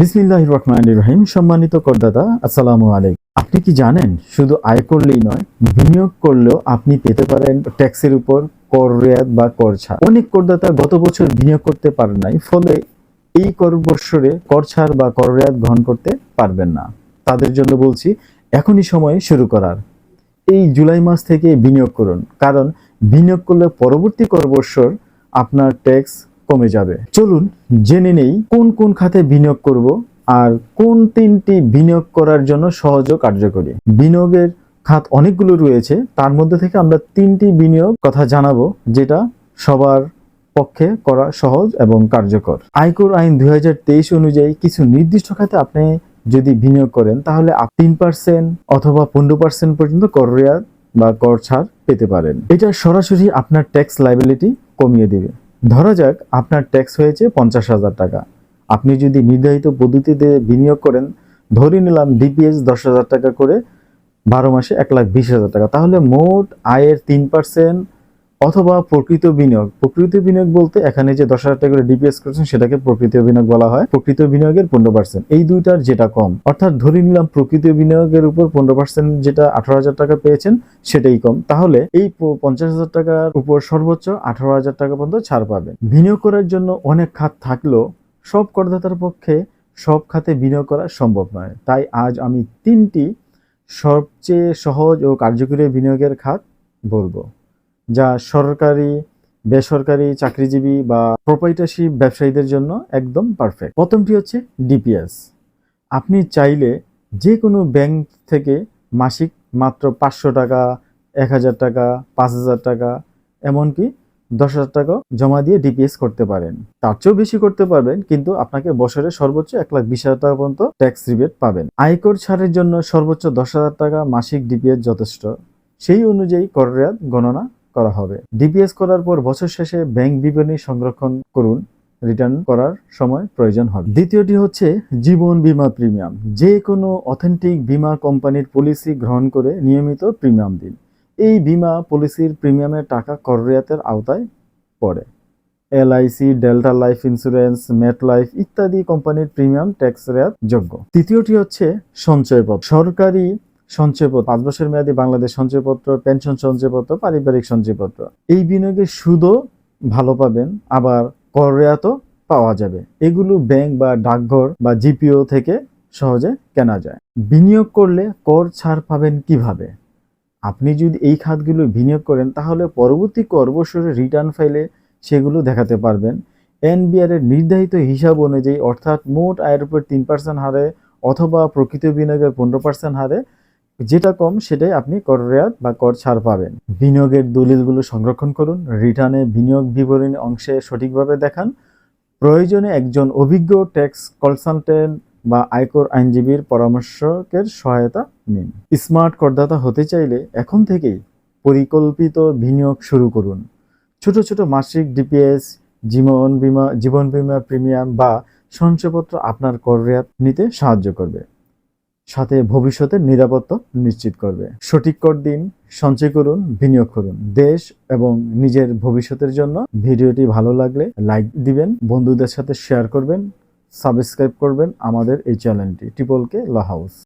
বিসমিল্লাহ রহমান রহিম সম্মানিত করদাতা, আসসালামু আলাইকুম। আপনি কি জানেন, শুধু আয় করলেই নয়, বিনিয়োগ করলেও আপনি পেতে পারেন ট্যাক্সের উপর কর রেয়াত বা কর ছাড়। অনেক করদাতা গত বছর বিনিয়োগ করতে পারেন নাই, ফলে এই কর বৎসরে কর ছাড় বা কর রেয়াত গ্রহণ করতে পারবেন না। তাদের জন্য বলছি, এখনই সময় শুরু করার। এই জুলাই মাস থেকে বিনিয়োগ করুন, কারণ বিনিয়োগ করলে পরবর্তী কর বৎসর আপনার ট্যাক্স কমে যাবে। চলুন জেনে নেই কোন কোন খাতে বিনিয়োগ করব আর কোন তিনটি বিনিয়োগ করার জন্য সহজ কার্যকরী। বিনিয়োগের খাত অনেকগুলো রয়েছে, তার মধ্যে থেকে আমরা তিনটি বিনিয়োগ কথা জানাব, যেটা সবার পক্ষে করা সহজ এবং কার্যকর। আয়কর আইন দুই হাজার তেইশ অনুযায়ী কিছু নির্দিষ্ট খাতে আপনি যদি বিনিয়োগ করেন, তাহলে তিন পার্সেন্ট অথবা পনেরো পার্সেন্ট পর্যন্ত কর রেয়াত বা কর ছাড় পেতে পারেন। এটা সরাসরি আপনার ট্যাক্স লাইবিলিটি কমিয়ে দিবে। ধরা যাক, আপনার ট্যাক্স হয়েছে পঞ্চাশ হাজার টাকা। আপনি যদি নির্ধারিত পদ্ধতিতে বিনিয়োগ করেন, ধরে নিলাম ডিপিএস দশ হাজার টাকা করে বারো মাসে এক লাখ বিশ হাজার টাকা। তাহলে মোট আয়ের তিন পার্সেন্ট অথবা প্রকৃত বিনিয়োগ। প্রকৃত বিনিয়োগ বলতে এখানে যে দশ হাজার টাকা করে ডিপিএস করেছেন সেটাকে প্রকৃত বিনিয়োগ বলা হয়। প্রকৃত বিনিয়োগের পনেরো পার্সেন্ট এই দুইটার যেটা কম। অর্থাৎ ধরে নিলাম প্রকৃত বিনিয়োগের উপর পনেরো পার্সেন্ট যেটা আঠারো হাজার টাকা পেয়েছেন, সেটাই কম। তাহলে এই পঞ্চাশ হাজার টাকার উপর সর্বোচ্চ আঠারো হাজার টাকা পর্যন্ত ছাড় পাবেন। বিনিয়োগ করার জন্য অনেক খাত থাকলেও সব করদাতার পক্ষে সব খাতে বিনিয়োগ করা সম্ভব নয়। তাই আজ আমি তিনটি সবচেয়ে সহজ ও কার্যকরী বিনিয়োগের খাত বলব। যা সরকারি, বেসরকারি চাকরিজীবী বা প্রোপাইটারশিপ ব্যবসায়ীদের জন্য একদম পারফেক্ট প্রথমটি হচ্ছে ডিপিএস আপনি চাইলে যে কোনো ব্যাংক থেকে মাসিক মাত্র পাঁচশো টাকা, এক হাজার টাকা, পাঁচ হাজার টাকা, এমনকি দশ হাজার টাকা জমা দিয়ে ডিপিএস করতে পারেন। তার চেয়েও বেশি করতে পারবেন, কিন্তু আপনাকে বছরে সর্বোচ্চ এক লাখ বিশ হাজার টাকা পর্যন্ত ট্যাক্স রিবেট পাবেন। আয়কর ছাড়ের জন্য সর্বোচ্চ দশ হাজার টাকা মাসিক ডিপিএস যথেষ্ট। সেই অনুযায়ী কররেয়াদ গণনা করা হবে। ডিপিএস করার পর বছর শেষে ব্যাংক বিবরণী সংরক্ষণ করুন, রিটার্ন করার সময় প্রয়োজন হবে। দ্বিতীয়টি হচ্ছে জীবন বীমা প্রিমিয়াম। যে কোনো অথেন্টিক বীমা কোম্পানির পলিসি গ্রহণ করে নিয়মিত প্রিমিয়াম দিন। এই বীমা পলিসির প্রিমিয়ামের টাকা কর আওতায় পড়ে। LIC Delta Life Insurance MetLife ইত্যাদি কোম্পানির প্রিমিয়াম ট্যাক্স রেয়াত যোগ্য। তৃতীয়টি হচ্ছে সঞ্চয়পত্র। সরকারি সঞ্চয়পত্র, পাঁচ বছর মেয়াদী বাংলাদেশ সঞ্চয়পত্র, পেনশন সঞ্চয়পত্র, পারিবারিক সঞ্চয়পত্র। এই বিনিয়োগের সুদও ভালো পাবেন, আবার কর রেয়াতও পাওয়া যাবে। এগুলো ব্যাংক বা ডাকঘর বা জিপিও থেকে সহজে কেনা যায়। বিনিয়োগ করলে কর ছাড় পাবেন কীভাবে? আপনি যদি এই খাতগুলো বিনিয়োগ করেন, তাহলে পরবর্তী কর বছরের রিটার্ন ফাইলে সেগুলো দেখাতে পারবেন। এনবিআর এর নির্ধারিত হিসাব অনুযায়ী, অর্থাৎ মোট আয়ের উপর তিন পার্সেন্ট হারে অথবা প্রকৃত বিনিয়োগের পনেরো পার্সেন্ট হারে যেটা কম, সেটাই আপনি কর রেয়াত বা কর ছাড় পাবেন। বিনিয়োগের দলিলগুলো সংরক্ষণ করুন, রিটার্নে বিনিয়োগ বিবরণী অংশে সঠিকভাবে দেখান। প্রয়োজনে একজন অভিজ্ঞ ট্যাক্স কনসালটেন্ট বা আয়কর আইনজীবীর পরামর্শকের সহায়তা নিন। স্মার্ট করদাতা হতে চাইলে এখন থেকেই পরিকল্পিত বিনিয়োগ শুরু করুন। ছোট ছোট মাসিক ডিপিএস, জীবন বিমা জীবন বিমা প্রিমিয়াম বা সঞ্চয়পত্র আপনার কর রেয়াত নিতে সাহায্য করবে। সাথে ভবিষ্যতের নিরাপত্তা নিশ্চিত করবে। সঠিক কর দিন, সঞ্চয় করুন, বিনিয়োগ করুন। দেশ এবং নিজের ভবিষ্যতের জন্য ভিডিওটি ভালো লাগলে লাইক দিবেন, বন্ধুদের সাথে শেয়ার করবেন, সাবস্ক্রাইব করবেন আমাদের এই চ্যানেলটি ট্রিপল কে ল হাউস।